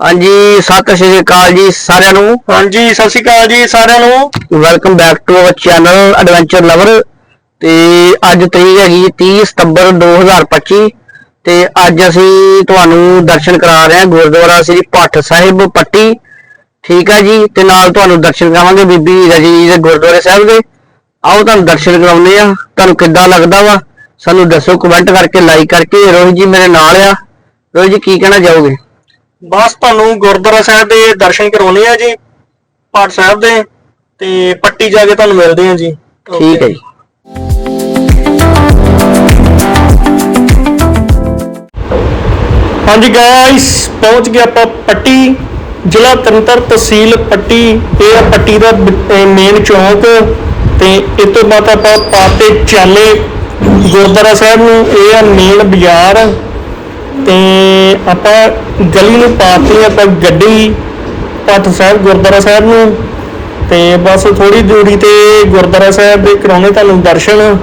ਹਾਂਜੀ ਸਤਿ ਸ਼੍ਰੀ ਅਕਾਲ ਜੀ ਸਾਰਿਆਂ ਨੂੰ। ਹਾਂਜੀ ਸਤਿ ਸ਼੍ਰੀ ਅਕਾਲ ਜੀ ਸਾਰਿਆਂ ਨੂੰ। Welcome back to our channel adventure lover ਤੇ ਅੱਜ ਤਰੀਕ ਹੈਗੀ 30 ਸਤੰਬਰ 2025 ਤੇ ਅੱਜ ਅਸੀਂ ਤੁਹਾਨੂੰ ਦਰਸ਼ਨ ਕਰਾ ਰਹੇ ਹਾਂ ਗੁਰਦੁਆਰਾ ਸ੍ਰੀ ਭੱਟ ਸਾਹਿਬ ਪੱਟੀ। ਠੀਕ ਹੈ ਜੀ ਤੇ ਨਾਲ ਤੁਹਾਨੂੰ ਦਰਸ਼ਨ ਕਰਾਵਾਂਗੇ ਬੀਬੀ ਰਜੀ ਦੇ ਗੁਰਦੁਆਰੇ ਸਾਹਿਬ ਦੇ। ਆਓ ਤੁਹਾਨੂੰ ਦਰਸ਼ਨ ਕਰਾਉਂਦੇ ਆ ਤੁਹਾਨੂੰ ਕਿੱਦਾਂ ਲੱਗਦਾ ਵਾ? ਸਾਨੂੰ ਦੱਸੋ ਕਮੈਂਟ ਕਰਕੇ ਲਾਈਕ ਕਰਕੇ। ਰੋਹਿਤ ਜੀ ਮੇਰੇ ਨਾਲ ਆ। ਰੋਹਿਤ ਜੀ ਕੀ ਕਹਿਣਾ ਚਾਹੋਗੇ? ਬਸ ਤੁਹਾਨੂੰ ਗੁਰਦੁਆਰਾ ਸਾਹਿਬ ਦੇ ਦਰਸ਼ਨ ਕਰਾਉਣੇ ਆ ਜੀ ਪਾਠ ਸਾਹਿਬ ਦੇ ਤੇ ਪੱਟੀ ਜਾ ਕੇ ਤੁਹਾਨੂੰ ਮਿਲਦੇ ਆ ਜੀ। ਠੀਕ ਹੈ ਜੀ। ਹਾਂਜੀ ਗਾਇਸ ਪਹੁੰਚ ਗਏ ਆਪਾਂ ਪੱਟੀ ਜ਼ਿਲ੍ਹਾ ਤਰਨਤਾਰਨ ਤਹਿਸੀਲ ਪੱਟੀ ਇਹ ਆ ਪੱਟੀ ਦਾ ਮੇਨ ਚੌਂਕ ਤੇ ਇਸ ਤੋਂ ਬਾਅਦ ਆਪਾਂ ਪਾਤੇ ਚਾਲੇ ਗੁਰਦੁਆਰਾ ਸਾਹਿਬ ਨੂੰ ਇਹ ਆ ਮੇਨ ਬਾਜ਼ਾਰ। ਤੇ ਆਪਾਂ ਗਲੀ ਨੂੰ ਪਾਤੀ ਆਪਾਂ ਗੱਡੀ ਪੱਟ ਸਾਹਿਬ ਗੁਰਦੁਆਰਾ ਸਾਹਿਬ ਨੂੰ। ਤੇ ਬਸ ਥੋੜੀ ਦੂਰੀ ਤੇ ਗੁਰਦੁਆਰਾ ਸਾਹਿਬ ਦੇ ਕਰਾਉਣੇ ਤੁਹਾਨੂੰ ਦਰਸ਼ਨ।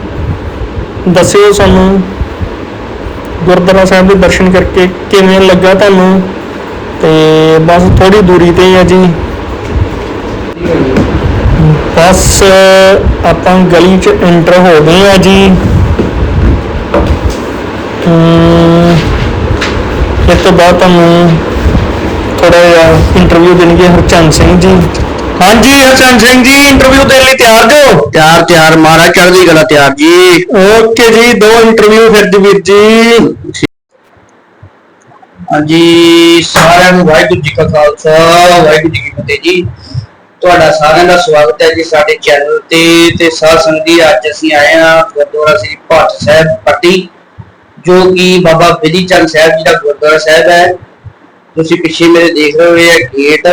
ਦੱਸਿਓ ਸਾਨੂੰ ਗੁਰਦੁਆਰਾ ਸਾਹਿਬ ਦੇ ਦਰਸ਼ਨ ਕਰਕੇ ਕਿਵੇਂ ਲੱਗਾ ਤੁਹਾਨੂੰ। ਤੇ ਬਸ ਥੋੜੀ ਦੂਰੀ ਤੇ ਹੀ ਆ ਜੀ। ਬਸ ਆਪਾਂ ਗਲੀ ਚ ਐਂਟਰ ਹੋ ਗਏ ਆ ਜੀ। ਹਮ, ਇਸ ਤੋਂ ਬਾਅਦ ਤੁਹਾਨੂੰ ਥੋੜਾ ਜਿਹਾ ਇੰਟਰਵਿਊ ਦੇਣਗੇ ਹਰਚੰਦ ਸਿੰਘ ਜੀ। ਹਾਂਜੀ ਹਰਚੰਦ ਸਿੰਘ ਜੀ ਇੰਟਰਵਿਊ ਦੇਣ ਲਈ ਤਿਆਰ ਜੋ? ਤਿਆਰ ਤਿਆਰ। ਮਹਾਰਾਜ ਚੜ੍ਹਦੀ ਕਲਾ ਤਿਆਰ ਜੀ। ਓਕੇ ਜੀ ਦੋ ਇੰਟਰਵਿਊ ਫਿਰ ਜੀ ਵੀਰ ਜੀ। ਹਾਂਜੀ ਸਾਰਿਆਂ ਨੂੰ ਵਾਹਿਗੁਰੂ ਜੀ ਕਾ ਖਾਲਸਾ ਵਾਹਿਗੁਰੂ ਜੀ ਕੀ ਫਤਿਹ ਜੀ। ਤੁਹਾਡਾ ਸਾਰਿਆਂ ਦਾ ਸਵਾਗਤ ਹੈ ਜੀ ਸਾਡੇ ਚੈਨਲ ਤੇ। ਤੇ ਸਾਧ ਸੰਗਤ ਜੀ ਅੱਜ ਅਸੀਂ ਆਏ ਹਾਂ ਗੁਰਦੁਆਰਾ ਸ੍ਰੀ ਭੱਟ ਸਾਹਿਬ ਪੱਟੀ। ਜੋ ਕਿ ਬਾਬਾ ਬਿਧੀ ਚੰਦ ਸਾਹਿਬ ਜੀ ਦਾ ਗੁਰਦੁਆਰਾ ਸਾਹਿਬ ਹੈ। ਤੁਸੀਂ ਪਿੱਛੇ ਮੇਰੇ ਦੇਖ ਰਹੇ ਹੋ ਗੇਟ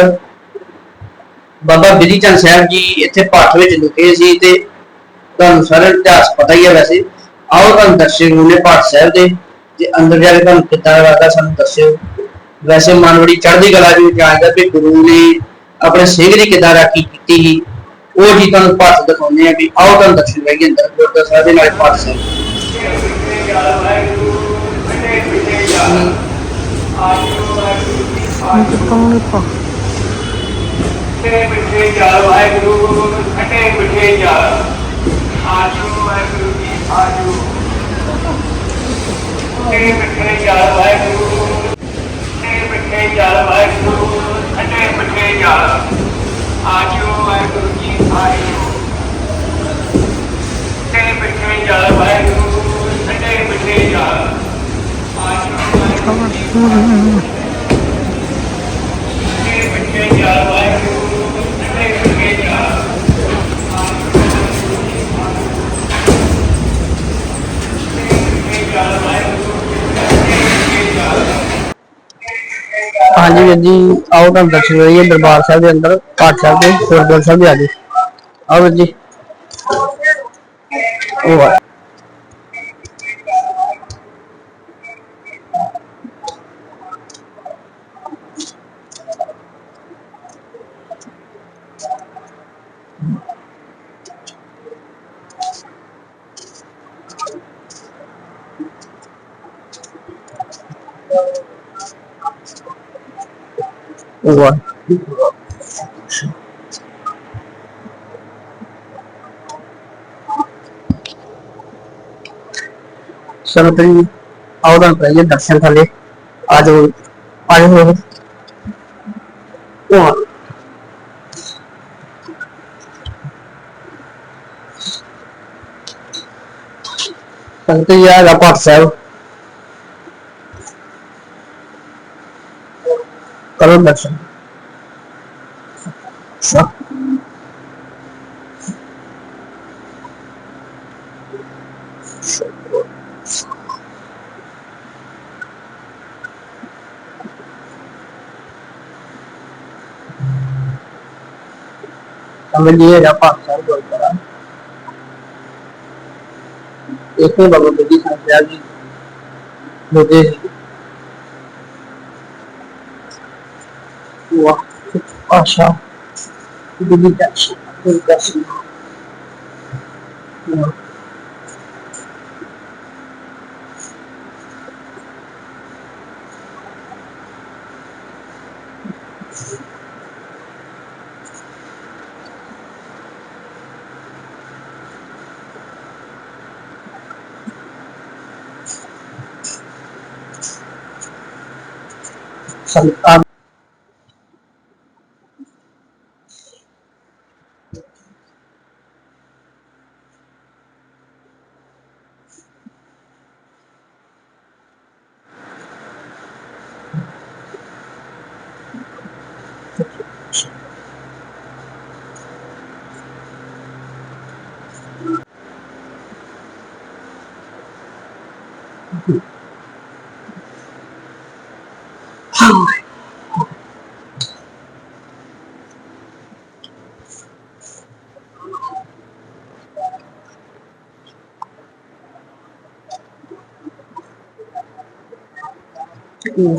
ਬਾਬਾ ਬਿਧੀ ਚੰਦ ਸਾਹਿਬ ਜੀ ਇੱਥੇ ਭੱਟ ਵਿੱਚ ਲੁਕੇ ਸੀ ਤੇ ਤੁਹਾਨੂੰ ਸਾਰਾ ਇਤਿਹਾਸ ਪਤਾ ਹੀ ਹੈ ਵੈਸੇ। ਆਓ ਤੁਹਾਨੂੰ ਦਰਸ਼ਨ ਹੋਣੇ ਭੱਟ ਸਾਹਿਬ ਦੇ। ਤੇ ਅੰਦਰ ਜਾ ਕੇ ਤੁਹਾਨੂੰ ਕਿੱਦਾਂ ਲੱਗਦਾ ਸਾਨੂੰ ਦੱਸਿਓ। ਵੈਸੇ ਮਨ ਬੜੀ ਚੜ੍ਹਦੀ ਕਲਾ ਜੀ ਜਾਣਦਾ ਵੀ ਗੁਰੂ ਨੇ ਆਪਣੇ ਸਿੰਘ ਦੀ ਕਿੱਦਾਂ ਰਾਖੀ ਕੀਤੀ ਸੀ। ਉਹ ਜੀ ਤੁਹਾਨੂੰ ਭੱਟ ਦਿਖਾਉਂਦੇ ਆ ਵੀ ਆਓ ਤੁਹਾਨੂੰ ਦਰਸ਼ਨ ਕਰਾਈਏ ਅੰਦਰ ਗੁਰਦੁਆਰਾ ਸਾਹਿਬ ਦੇ ਨਾਲ ਭੱਟ ਸਾਹਿਬ। ਖੱਟੇ ਮਿੱਠੇ ਜਲ ਵਾਹਿਗੁਰੂ ਖੱਟੇ ਮਿੱਠੇ ਜਲ ਆਜੋ ਵਾਹਿਗੁਰੂ ਜੀ ਆਜੋ ਖੱਟੇ ਮਿੱਠੇ ਜਲ ਵਾਹਿਗੁਰੂ ਖੱਟੇ ਮਿੱਠੇ ਜਲ ਵਾਹਿਗੁਰੂ ਖੱਟੇ ਮਿੱਠੇ ਜਲ ਆਜੋ ਵਾਹਿਗੁਰੂ ਜੀ ਆਜੋ ਖੱਟੇ ਮਿੱਠੇ ਜਲ ਵਾਹਿਗੁਰੂ ਖੱਟੇ ਮਿੱਠੇ ਜਲ ਆਜੋ ਵਾਹਿਗੁਰੂ ਜੀ ਖੱਟੇ ਮਿੱਠੇ ਜਲ ਵਾਹਿਗੁਰੂ ਖੱਟੇ ਮਿੱਠੇ ਜਲ ਹਾਂਜੀ ਵੀਰ ਜੀ, ਆਓ ਤੁਹਾਨੂੰ ਦਰਸ਼ਨ ਕਰਾਈਏ ਦਰਬਾਰ ਸਾਹਿਬ ਦੇ ਅੰਦਰ ਪਾਠ ਸਾਹਿਬ ਦੇ, ਗੁਰਦੁਆਰਾ ਸਾਹਿਬ ਦੇ ਆਗੇ। ਆਓ ਵੀਰ ਜੀ। ਉਹ ਆ ਉਹ ਆ ਸੰਗਤ ਜੀ ਆਓ ਤੁਹਾਨੂੰ ਕਰਾਈਏ ਦਰਸ਼ਨ ਥੱਲੇ ਆ ਜਾਓ ਆ ਜਾਓ ਉਹ ਆ ਸੰਗਤ ਜੀ color matching. Sure. समझिएगा पाकिस्तान को करा देखने भगवती जी संख्या जी मुझे kuha you うん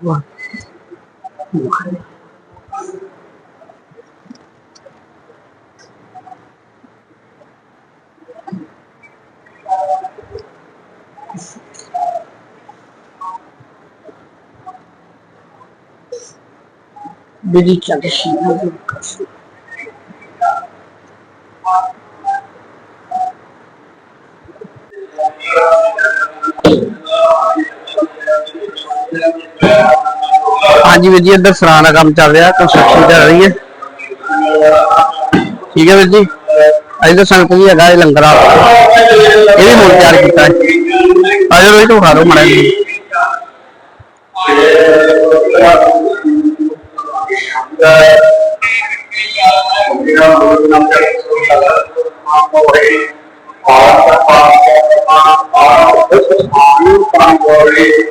まあうん、Берите агрессивную руку. ਹਾਂਜੀ ਵੀਰ ਜੀ, ਇੱਧਰ ਸਰਾਂ ਦਾ ਕੰਮ ਚੱਲ ਰਿਹਾ ਕੰਸਟਰਕਸ਼ਨ ਚੱਲ ਰਹੀ ਹੈ। ਠੀਕ ਹੈ ਵੀਰ ਜੀ? ਅੱਜ ਤਾਂ ਸੰਗਤ ਜੀ ਹੈਗਾ, ਇਹ ਲੰਗਰ ਆ। ਇਹ ਵੀ ਮੁੜ ਤਿਆਰ ਕੀਤਾ ਹੈ। ਆਜੋ ਰੋਈ ਤੋਂ ਖਾ ਲਓ ਮੜਾ ਜੀ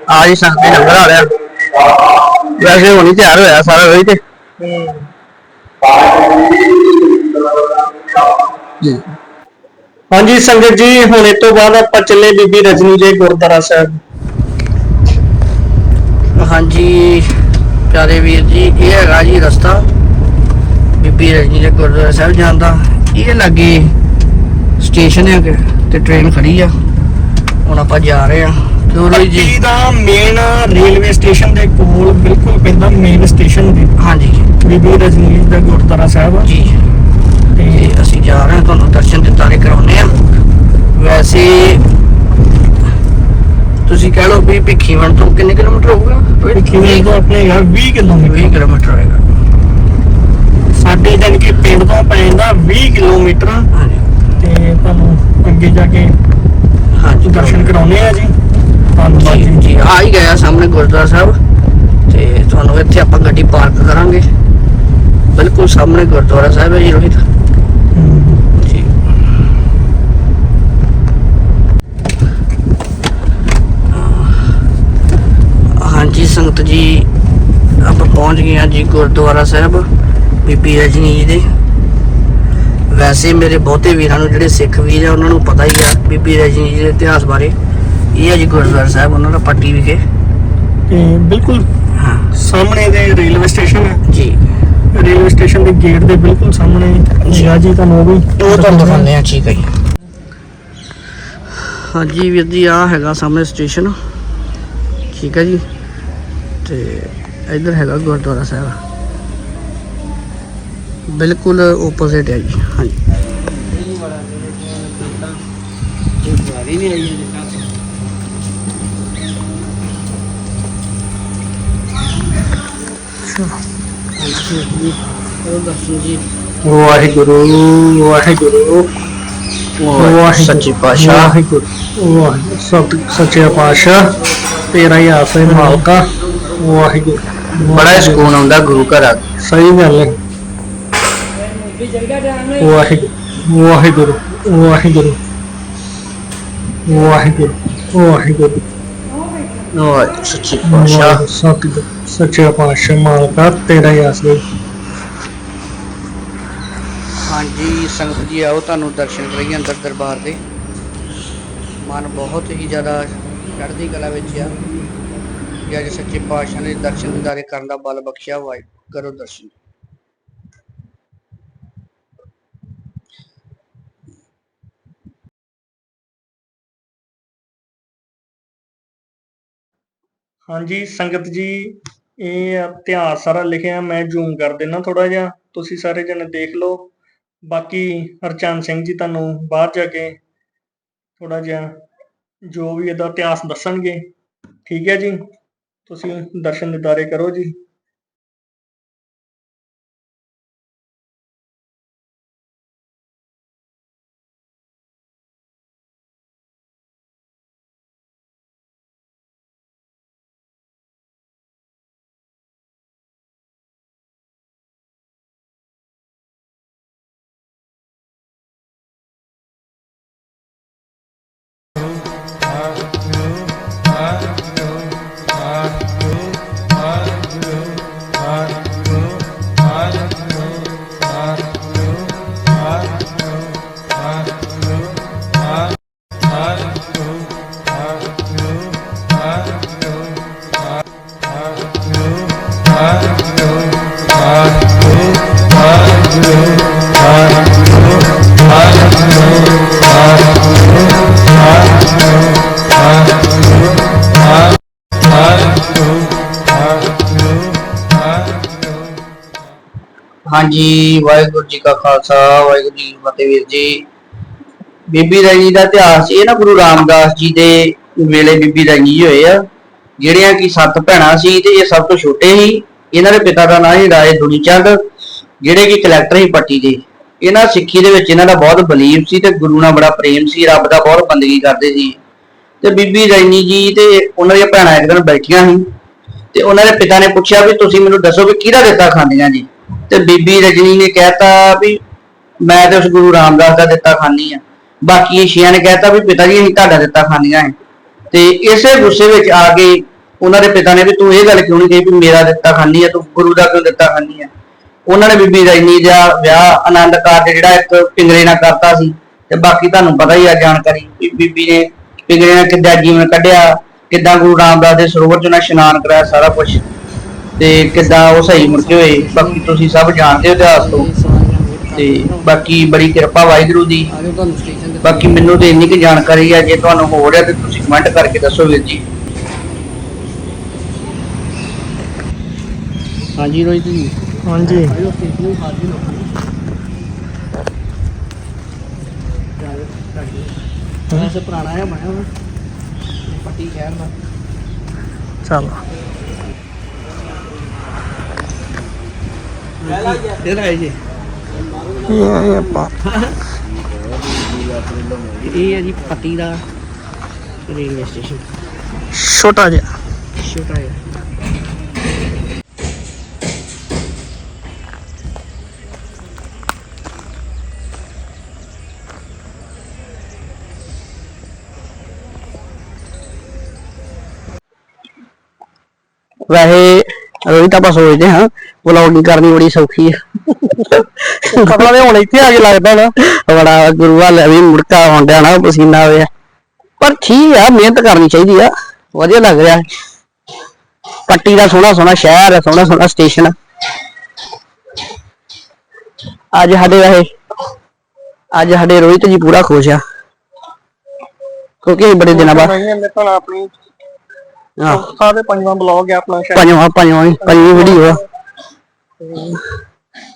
ਆ ਜੀ, ਸੰਗਤ ਜੀ ਲੰਗਰ ਆ ਰਿਹਾ। ਵੈਸੇ ਹੁਣੀ ਤਿਆਰ ਹੋਇਆ ਸਾਰਾ ਰੋਈ ਤੇ। ਜੀ। ਹਾਂਜੀ ਸੰਗਤ ਜੀ ਹੁਣ ਇਸ ਤੋਂ ਬਾਅਦ ਆਪਾਂ ਚੱਲੇ ਬੀਬੀ ਰਜਨੀ ਦੇ ਗੁਰਦੁਆਰਾ ਸਾਹਿਬ। ਹਾਂਜੀ ਪਿਆਰੇ ਵੀਰ ਜੀ ਇਹ ਹੈਗਾ ਜੀ ਰਸਤਾ ਬੀਬੀ ਰਜਨੀ ਦੇ ਗੁਰਦੁਆਰਾ ਸਾਹਿਬ ਜਾਣ ਦਾ। ਇਹ ਲੱਗੇ ਸਟੇਸ਼ਨ ਹੈ ਤੇ ਟ੍ਰੇਨ ਖੜੀ ਆ। ਹੁਣ ਆਪਾਂ ਜਾ ਰਹੇ ਆ। ਚਲੋ ਜੀ। ਪੱਟੀ ਦਾ ਮੇਨ ਰੇਲਵੇ ਸਟੇਸ਼ਨ ਦੇ ਕੋਲ ਬਿਲਕੁਲ ਪੈਂਦਾ ਮੇਨ ਸਟੇਸ਼ਨ ਦੇ। ਹਾਂਜੀ ਬੀਬੀ ਰਜਨੀ ਦਾ ਗੁਰਦੁਆਰਾ ਸਾਹਿਬ। ਜੀ ਤੇ ਅਸੀਂ ਜਾ ਰਹੇ ਹਾਂ ਤੁਹਾਨੂੰ ਦਰਸ਼ਨ ਦਿੱਤਾਰੇ ਕਰਾਉਣੇ ਆ ਵੈਸੇ ਤੁਸੀਂ ਕਹਿ ਲਓ ਵੀ ਭਿੱਖੀਵਣ ਤੋਂ ਕਿੰਨੇ ਕਿਲੋਮੀਟਰ ਹੋਊਗਾ? ਕਿਵੇਂ ਤੋਂ ਆਪਣੇ ਯਾਰ 20 ਕਿਲੋਮੀਟਰ। 20 ਕਿਲੋਮੀਟਰ ਹੋਏਗਾ। ਸਾਡੇ ਜਾਨ ਕੇ ਪਿੰਡ ਤੋਂ ਪੈਂਦਾ 20 ਕਿਲੋਮੀਟਰ। ਹਾਂਜੀ। ਤੇ ਤੁਹਾਨੂੰ ਅੱਗੇ ਜਾ ਕੇ ਹਾਂਜੀ ਦਰਸ਼ਨ ਕਰਾਉਣੇ ਆ ਜੀ। ਧੰਨਵਾਦ ਜੀ। ਜੀ ਆ ਹੀ ਗਿਆ ਸਾਹਮਣੇ ਗੁਰਦੁਆਰਾ ਸਾਹਿਬ। ਤੇ ਤੁਹਾਨੂੰ ਇੱਥੇ ਆਪਾਂ ਗੱਡੀ ਪਾਰਕ ਕਰਾਂਗੇ। ਬਿਲਕੁਲ ਸਾਹਮਣੇ ਗੁਰਦੁਆਰਾ ਸਾਹਿਬ ਹੈ ਜੀ ਰੋਹਿਤ। ਜੀ। ਹਾਂਜੀ, ਸੰਗਤ ਜੀ, ਆਪਾਂ ਪਹੁੰਚ ਗਏ ਹਾਂ ਜੀ ਗੁਰਦੁਆਰਾ ਸਾਹਿਬ, ਬੀਬੀ ਰਜਨੀ ਜੀ ਦੇ। ਵੈਸੇ ਮੇਰੇ ਬਹੁਤੇ ਵੀਰਾਂ ਨੂੰ ਜਿਹੜੇ ਸਿੱਖ ਵੀਰ ਆ, ਉਹਨਾਂ ਨੂੰ ਪਤਾ ਹੀ ਆ ਬੀਬੀ ਰਜਨੀ ਜੀ ਦੇ ਇਤਿਹਾਸ ਬਾਰੇ। ਇਹ ਹੈ ਜੀ ਗੁਰਦੁਆਰਾ ਸਾਹਿਬ ਉਹਨਾਂ ਦਾ ਪੱਟੀ ਵਿਖੇ। ਤੇ ਬਿਲਕੁਲ ਹਾਂ। ਸਾਹਮਣੇ ਦੇ ਰੇਲਵੇ ਸਟੇਸ਼ਨ ਹੈ। ਜੀ। ਰੇਲਵੇ ਸਟੇਸ਼ਨ ਦੇ ਗੇਟ ਦੇ ਬਿਲਕੁਲ ਸਾਹਮਣੇ। ਜੀ। ਜੀ ਤੁਹਾਨੂੰ ਉਹ ਵੀ ਉਹ ਤੁਹਾਨੂੰ ਦਿਖਾਉਂਦੇ ਆ ਠੀਕ ਹੈ ਜੀ। ਹਾਂਜੀ ਵੀਰ ਜੀ ਆ ਹੈਗਾ ਸਾਹਮਣੇ ਸਟੇਸ਼ਨ। ਠੀਕ ਹੈ ਜੀ। ਤੇ ਇੱਧਰ ਹੈਗਾ ਗੁਰਦੁਆਰਾ ਸਾਹਿਬ। ਬਿਲਕੁਲ ਆਪੋਜ਼ਿਟ ਹੈ ਜੀ ਹਾਂਜੀ। ਵਾਹਿਗੁਰੂ ਵਾਹਿਗੁਰੂ ਵਾਹਿਗੁਰੂ ਸੱਚੇ ਪਾਤਸ਼ਾਹ। ਵਾਹਿਗੁਰੂ ਵਾਹਿਗੁਰੂ ਸਤ ਸੱਚੇ ਪਾਤਸ਼ਾਹ ਤੇਰਾ ਹੀ ਆਸਰੇ ਮਾਲਕਾ। ਵਾਹਿਗੁਰੂ ਬੜਾ ਸਕੂਨ ਆਉਂਦਾ ਗੁਰੂ ਘਰ ਆ ਕੇ। ਸਹੀ ਗੱਲ ਹੈ। ਵਾਹਿਗੁਰੂ ਵਾਹਿਗੁਰੂ ਵਾਹਿਗੁਰੂ। ਵਾਹਿਗੁਰੂ ਵਾਹਿਗੁਰੂ। ਵਾਹਿਗੁਰੂ ਸੱਚੇ ਪਾਤਸ਼ਾਹ। ਸਤਿਗੁਰ। ਸੱਚੇ ਪਾਤਸ਼ਾਹ ਮਾਲਕਾ ਤੇਰਾ ਹੀ ਆਸਰੇ। ਹਾਂਜੀ ਸੰਗਤ ਜੀ ਆਓ ਤੁਹਾਨੂੰ ਦਰਸ਼ਨ ਕਰਾਈਏ ਅੰਦਰ ਦਰਬਾਰ ਦੇ। ਮਨ ਬਹੁਤ ਹੀ ਜ਼ਿਆਦਾ ਚੜ੍ਹਦੀ ਕਲਾ ਵਿੱਚ ਆ ਕਿ ਅੱਜ ਸੱਚੇ ਪਾਤਸ਼ਾਹ ਨੇ ਦਰਸ਼ਨ ਦਿਦਾਰੇ ਕਰਨ ਦਾ ਬਲ ਬਖਸ਼ਿਆ ਵਾਹਿ ਕਰੋ ਦਰਸ਼ਨ। ਹਾਂਜੀ ਸੰਗਤ ਜੀ ਇਹ ਇਤਿਹਾਸ ਸਾਰਾ ਲਿਖਿਆ ਮੈਂ ਜ਼ੂਮ ਕਰ ਦੇਣਾ ਥੋੜਾ ਜਿਹਾ, ਤੁਸੀਂ ਸਾਰੇ ਜਣੇ ਦੇਖ ਲਓ। ਬਾਕੀ ਹਰਚੰਦ ਸਿੰਘ ਜੀ ਤੁਹਾਨੂੰ ਬਾਹਰ ਜਾ ਕੇ ਥੋੜਾ ਜਿਹਾ ਜੋ ਵੀ ਇਹਦਾ ਇਤਿਹਾਸ ਦੱਸਣਗੇ। ਠੀਕ ਹੈ ਜੀ, ਤੁਸੀਂ ਦਰਸ਼ਨ ਦਿਦਾਰੇ ਕਰੋ ਜੀ। ਹਾਂਜੀ, ਵਾਹਿਗੁਰੂ ਜੀ ਕਾ ਖਾਲਸਾ, ਵਾਹਿਗੁਰੂ ਜੀ ਕੀ ਫਤਿਹ ਵੀਰ ਜੀ। ਬੀਬੀ ਰਾਣੀ ਦਾ ਇਤਿਹਾਸ ਇਹ ਨਾ ਗੁਰੂ ਰਾਮਦਾਸ ਜੀ ਦੇ ਵੇਲੇ ਬੀਬੀ ਰਾਣੀ ਹੋਏ ਆ, ਜਿਹੜੀਆਂ ਕਿ ਸੱਤ ਭੈਣਾਂ ਸੀ ਤੇ ਇਹ ਸਭ ਤੋਂ ਛੋਟੇ ਸੀ। ਇਹਨਾਂ ਦੇ ਪਿਤਾ ਦਾ ਨਾਮ ਸੀ ਰਾਏ ਦੁਨੀਚੰਦ, ਜਿਹੜੇ ਕਿ ਕਲੈਕਟਰ ਸੀ ਪੱਟੀ ਦੇ। ਇਹਨਾਂ ਸਿੱਖੀ ਦੇ ਵਿੱਚ ਇਹਨਾਂ ਦਾ ਬਹੁਤ ਬਲੀਫ ਸੀ ਤੇ ਗੁਰੂ ਨਾਲ ਬੜਾ ਪ੍ਰੇਮ ਸੀ, ਰੱਬ ਦਾ ਬਹੁਤ ਬੰਦਗੀ ਕਰਦੇ ਸੀ। ਤੇ ਬੀਬੀ ਰਾਣੀ ਜੀ ਤੇ ਉਹਨਾਂ ਦੀਆਂ ਭੈਣਾਂ ਇੱਕ ਦਿਨ ਬੈਠੀਆਂ ਸੀ ਤੇ ਉਹਨਾਂ ਦੇ ਪਿਤਾ ਨੇ ਪੁੱਛਿਆ ਵੀ ਤੁਸੀਂ ਮੈਨੂੰ ਦੱਸੋ ਵੀ ਕਿਹਦਾ ਦਿੱਤਾ ਖਾਂਦੀਆਂ ਜੀ? ਤੇ ਬੀਬੀ ਰਜਨੀ ਨੇ ਕਹਿਤਾ ਵੀ ਮੈਂ ਤੇ ਉਸ ਗੁਰੂ ਰਾਮਦਾਸ ਦਾ ਦਿੱਤਾ ਖਾਨੀ ਆ। ਬਾਕੀ ਇਹ ਨੇ ਕਹਿਤਾ ਵੀ ਪਿਤਾ ਜੀ, ਅਸੀਂ ਤੁਹਾਡਾ ਦਿੱਤਾ ਖਾਂਦੀਆਂ ਹੈ ਤੇ ਇਸੇ ਗੁੱਸੇ ਵਿੱਚ ਆ ਕੇ ਉਹਨਾਂ ਦੇ ਪਿਤਾ ਨੇ ਵੀ ਤੂੰ ਇਹ ਗੱਲ ਕਿਉਂ ਨਹੀਂ ਕਹੀ ਵੀ ਮੇਰਾ ਦਿੱਤਾ ਖਾਨੀ ਆ, ਤੂੰ ਗੁਰੂ ਦਾ ਕਿਉਂ ਦਿੱਤਾ ਖਾਨੀ ਆ? ਉਹਨਾਂ ਨੇ ਬੀਬੀ ਰਜਨੀ ਦਾ ਵਿਆਹ ਆਨੰਦ ਕਾਰਜ ਜਿਹੜਾ ਇੱਕ ਪਿੰਗਰੇ ਨਾਲ ਕਰਤਾ ਸੀ ਤੇ ਬਾਕੀ ਤੁਹਾਨੂੰ ਪਤਾ ਹੀ ਆ ਜਾਣਕਾਰੀ ਵੀ ਬੀਬੀ ਨੇ ਪਿੰਗਰੇ ਨਾਲ ਕਿੱਦਾਂ ਜੀਵਨ ਕੱਢਿਆ, ਕਿੱਦਾਂ ਗੁਰੂ ਰਾਮਦਾਸ ਦੇ ਸਰੋਵਰ ਚ ਉਹਨਾਂ ਇਸ਼ਨਾਨ ਕਰਾਇਆ, ਸਾਰਾ ਕੁਝ ਤੇ ਕਿੱਦਾਂ ਉਹ ਸਹੀ ਮੁੜ ਕੇ ਹੋਏ ਬਾਕੀ ਤੁਸੀਂ ਸਭ ਜਾਣਦੇ ਹੋ ਇਤਿਹਾਸ ਤੋਂ। ਤੇ ਬਾਕੀ ਬੜੀ ਕਿਰਪਾ ਵਾਹਿਗੁਰੂ ਦੀ। ਬਾਕੀ ਮੈਨੂੰ ਤੇ ਇੰਨੀ ਕੁ ਜਾਣਕਾਰੀ ਹੈ ਜੇ ਤੁਹਾਨੂੰ ਹੋਰ ਹੈ ਤੇ ਤੁਸੀਂ ਕਮੈਂਟ ਕਰਕੇ ਦੱਸੋ ਵੀਰ ਜੀ। ਹਾਂਜੀ ਰੋਹਿਤ ਜੀ। ਹਾਂਜੀ। ਵੈਸੇ ਪੁਰਾਣਾ ਹੈ ਬਣਿਆ ਹੋਇਆ ਪੱਟੀ ਸ਼ਹਿਰ ਦਾ। ਚਲੋ ਕਿਹੜਾ ਹੈ ਜੀ ਇਹ ਆਪਾਂ ਇਹ ਹੈ ਜੀ ਪੱਟੀ ਦਾ ਰੇਲਵੇ ਸਟੇਸ਼ਨ ਛੋਟਾ ਜਿਹਾ ਛੋਟਾ ਹੈ ਵੈਸੇ ਰੋਹਿਤ ਆਪਾਂ ਸੋਚਦੇ ਹਾਂ ਵਲੌਗਿੰਗ ਕਰਨੀ ਬੜੀ ਸੌਖੀ ਹੈ ਪਤਾ ਨਹੀਂ ਹੁਣ ਇੱਥੇ ਆ ਕੇ ਲੱਗਦਾ ਨਾ, ਬੜਾ ਗੁਰੂ ਵਾਲੇ ਵੀ ਮੁੜਕਾ ਆਉਂਦਿਆ ਨਾ, ਪਸੀਨਾ ਆਵੇ ਪਰ ਠੀਕ ਆ, ਮਿਹਨਤ ਕਰਨੀ ਚਾਹੀਦੀ ਆ, ਵਧੀਆ ਲੱਗ ਰਿਹਾ। ਪੱਟੀ ਦਾ ਸੋਹਣਾ ਸੋਹਣਾ ਸ਼ਹਿਰ ਹੈ ਸੋਹਣਾ ਸੋਹਣਾ ਸਟੇਸ਼ਨ ਅੱਜ ਸਾਡੇ ਵੈਸੇ ਅੱਜ ਸਾਡੇ ਰੋਹਿਤ ਜੀ ਪੂਰਾ ਖੁਸ਼ ਆ। ਕਿਉਂਕਿ ਬੜੇ ਦਿਨਾਂ ਬਾਅਦ ਮੈਂ ਆਪਣੀ ਹਾਂ। ਤੇ ਪੰਜਵਾਂ ਬਲੌਗ ਹੈ ਆਪਣਾ ਸ਼ਾਇਦ। ਪੰਜਵਾਂ ਪੰਜਵਾਂ ਪੰਜਵੀਂ ਵੀਡੀਓ ਆ।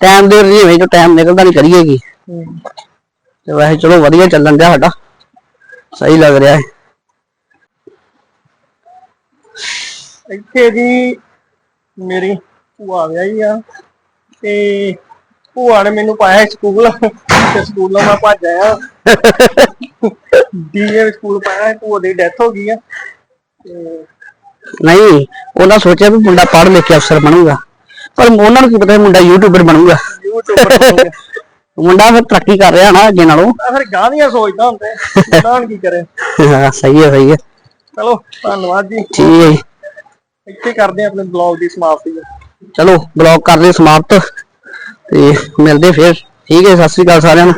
ਟਾਈਮ ਦੇ ਹੋਵੇ ਜੋ ਟਾਈਮ ਨਿਕਲਦਾ ਨਹੀਂ ਕਰੀਏਗੀ ਤੇ ਵੈਸੇ ਚਲੋ ਵਧੀਆ ਚੱਲਣ ਡਿਆ ਸਾਡਾ। ਸਹੀ ਲੱਗ ਰਿਹਾ ਹੈ ਇੱਥੇ ਜੀ ਮੇਰੀ ਭੂਆ ਵਿਆਹੀ ਆ ਤੇ ਭੂਆ ਨੇ ਮੈਨੂੰ ਪਾਇਆ ਸਕੂਲ। ਤੇ ਸਕੂਲੋਂ ਮੈਂ ਭੱਜ ਆਇਆ। ਡੀਏ ਸਕੂਲ ਪਾਇਆ ਭੂਆ ਦੀ ਡੈਥ ਹੋ ਗਈ ਆ। ਤੇ ਨਹੀਂ ਉਹਨਾਂ ਸੋਚਿਆ ਵੀ ਮੁੰਡਾ ਪੜ੍ਹ ਲਿਖ ਕੇ ਅਫਸਰ ਬਣੂਗਾ। ਪਰ ਉਹਨਾਂ ਨੂੰ ਕੀ ਪਤਾ ਮੁੰਡਾ ਯੂਟਿਊਬਰ ਬਣੂਗਾ। ਯੂਟਿਊਬਰ ਮੁੰਡਾ ਫਿਰ ਤਰੱਕੀ ਕਰ ਰਿਹਾ ਨਾ ਅੱਗੇ ਨਾਲੋਂ। ਫਿਰ ਗਾਂ ਦੀਆਂ ਸੋਚਦਾ ਹੁੰਦੇ ਕੀ ਕਰੇ। ਹਾਂ, ਸਹੀ ਹੈ ਸਹੀ ਹੈ। ਚਲੋ ਧੰਨਵਾਦ ਜੀ। ਠੀਕ ਹੈ। ਇੱਥੇ ਕਰਦੇ ਆਪਣੇ ਬਲੌਗ ਦੀ ਸਮਾਪਤੀ। ਚਲੋ ਬਲੌਗ ਕਰਦੇ ਸਮਾਪਤ। ਤੇ ਮਿਲਦੇ ਫਿਰ। ਠੀਕ ਹੈ ਸਤਿ ਸ੍ਰੀ ਅਕਾਲ ਸਾਰਿਆਂ ਨੂੰ।